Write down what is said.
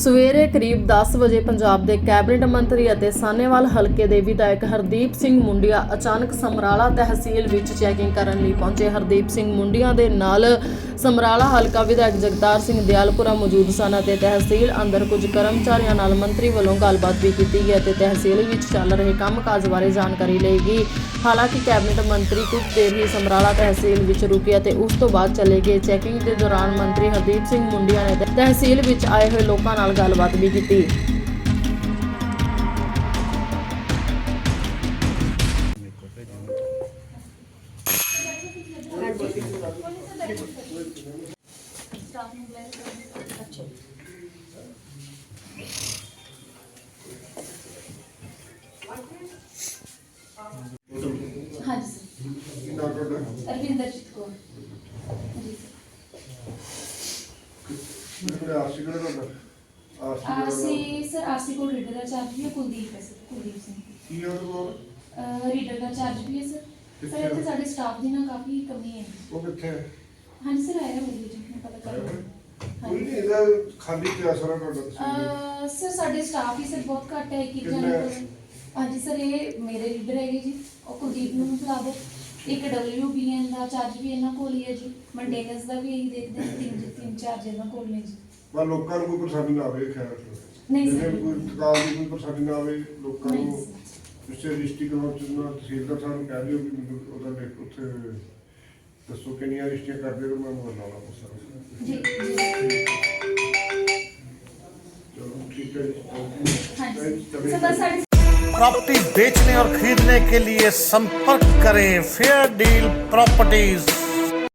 ਸਵੇਰੇ ਕਰੀਬ 10 ਵਜੇ ਪੰਜਾਬ ਦੇ ਕੈਬਨਿਟ ਮੰਤਰੀ ਅਤੇ ਸਾਨੇਵਾਲ ਹਲਕੇ ਦੇ ਵਿਧਾਇਕ ਹਰਦੀਪ ਸਿੰਘ ਮੁੰਡੀਆ ਅਚਾਨਕ ਸਮਰਾਲਾ ਤਹਿਸੀਲ ਵਿੱਚ ਚੈਕਿੰਗ ਕਰਨ ਲਈ ਪਹੁੰਚੇ। ਹਰਦੀਪ ਸਿੰਘ ਮੁੰਡੀਆ ਦੇ ਨਾਲ ਸਮਰਾਲਾ ਹਲਕਾ ਵਿਧਾਇਕ ਜਗਤਾਰ ਸਿੰਘ ਦਿਆਲਪੁਰਾ ਮੌਜੂਦ ਸਨ ਅਤੇ ਤਹਿਸੀਲ ਅੰਦਰ ਕੁਝ ਕਰਮਚਾਰੀਆਂ ਨਾਲ ਮੰਤਰੀ ਵੱਲੋਂ ਗੱਲਬਾਤ ਵੀ ਕੀਤੀ ਗਈ ਅਤੇ ਤਹਿਸੀਲ ਵਿੱਚ ਚੱਲ ਰਹੇ ਕੰਮਕਾਜ ਬਾਰੇ ਜਾਣਕਾਰੀ ਲਈ ਗਈ। ਹਾਲਾਂਕਿ ਕੈਬਨਿਟ ਮੰਤਰੀ ਕੁਝ ਦੇਰ ਹੀ ਸਮਰਾਲਾ ਤਹਿਸੀਲ ਵਿੱਚ ਰੁਕੇ ਅਤੇ ਉਸ ਤੋਂ ਬਾਅਦ ਚਲੇ ਗਏ। ਚੈਕਿੰਗ ਦੇ ਦੌਰਾਨ ਮੰਤਰੀ ਹਰਦੀਪ ਸਿੰਘ ਮੁੰਡੀਆ ਨੇ ਤਹਿਸੀਲ ਵਿੱਚ ਆਏ ਹੋਏ ਲੋਕਾਂ ਨਾਲ ਗੱਲਬਾਤ ਵੀ ਕੀਤੀ ਹਾਂਜੀ ਸਰ ਕੀ ਨਾਮ ਤੁਹਾਡਾ ਅਰਵਿੰਦਰਜੀਤ ਕੌਰ ਜੀ ਮੇਰੇ ਆਰਸੀ ਕਿਹੜਾ ਤੁਹਾਡਾ ਆਰਸੀ ਆਰਸੀ ਸਰ ਆਰਸੀ ਕੋਲ ਰੀਡਰ ਦਾ ਚਾਰਜ ਵੀ ਹੈ ਕੁਲਦੀਪ ਹੈ ਸਰ ਕੁਲਦੀਪ ਸਿੰਘ ਕੀ ਆ ਕੋਲ? ਰੀਡਰ ਦਾ ਚਾਰਜ ਵੀ ਹੈ ਸਰ। ਸਰ ਇੱਥੇ ਸਾਡੇ ਸਟਾਫ ਦੀ ਨਾ ਕਾਫੀ ਕਮੀ ਹੈ। ਉਹ ਕਿੱਥੇ ਹੈ? ਹਾਂਜੀ ਸਰ ਆਇਆ ਹੋਈ ਜੀ ਮੈਂ ਪਤਾ ਕਰ ਕੋਈ ਨਹੀਂ ਇਹਦਾ ਖਾਲੀ ਪਿਆ ਸਾਰਾ ਤੁਹਾਡਾ ਤਸਵੀਰ ਸਰ ਸਾਡੇ ਸਟਾਫ ਹੀ ਸਰ ਬਹੁਤ ਘੱਟ ਹੈ ਕਿ ਕਿੰਨਾ ਹੈ? ਕੋਲ। ਹਾਂਜੀ ਸਰ ਇਹ ਮੇਰੇ ਰੀਡਰ ਹੈਗੇ ਜੀ ਉਹ ਕੁਲਦੀਪ ਨੂੰ ਬੁਲਾ ਦਿਓ। ਇੱਕ WBN ਦਾ ਚਾਰਜ ਵੀ ਇਹਨਾਂ ਕੋਲ ਹੀ ਹੈ ਜੀ ਮੇਨਟੇਨੈਂਸ ਦਾ ਵੀ ਇਹੀ ਦੇਖਦੇ ਹਾਂ ਤਿੰਨ ਤਿੰਨ ਚਾਰਜ ਇਹਨਾਂ ਕੋਲ ਨੇ ਜੀ। ਬਸ ਲੋਕਾਂ ਨੂੰ ਕੋਈ ਪਰੇਸ਼ਾਨੀ ਨਾ ਆਵੇ ਖੈਰ ਨਹੀਂ ਸਰ। ਜਿਹਨੇ ਕੋਈ ਥਕਾਨ ਦੀ ਕੋਈ ਪਰੇਸ਼ਾਨੀ ਨਾ ਆਵੇ ਲੋਕਾਂ ਨਹੀਂ ਨੂੰ ਸਰ। ਕਿਸੇ ਡਿਸਟ੍ਰਿਕਟ ਵਿੱਚ ਨਾ ਤਹਿਸੀਲਦਾਰ ਸਾਹਿਬ ਨੂੰ ਕਹਿ ਦਿਓ ਵੀ ਮੈਨੂੰ ਉਹਦਾ ਲਿਖ ਉੱਥੇ ਦੱਸੋ ਕਿੰਨੀਆਂ ਰਜਿਸਟਰੀਆਂ ਕਰਦੇ ਹੋ ਮੈਂ ਮੋਬਾਈਲ ਲਾਉਣਾ ਪੁੱਛਾਂ ਜੀ ਜੀ ਚਲੋ ਠੀਕ ਹੈ ਜੀ ਹਾਂਜੀ ਚਲੇ ਸਰ ਬਸ ਸਾਡੀ प्रॉपर्टी बेचने और खरीदने के लिए संपर्क करें फेयर डील प्रॉपर्टीज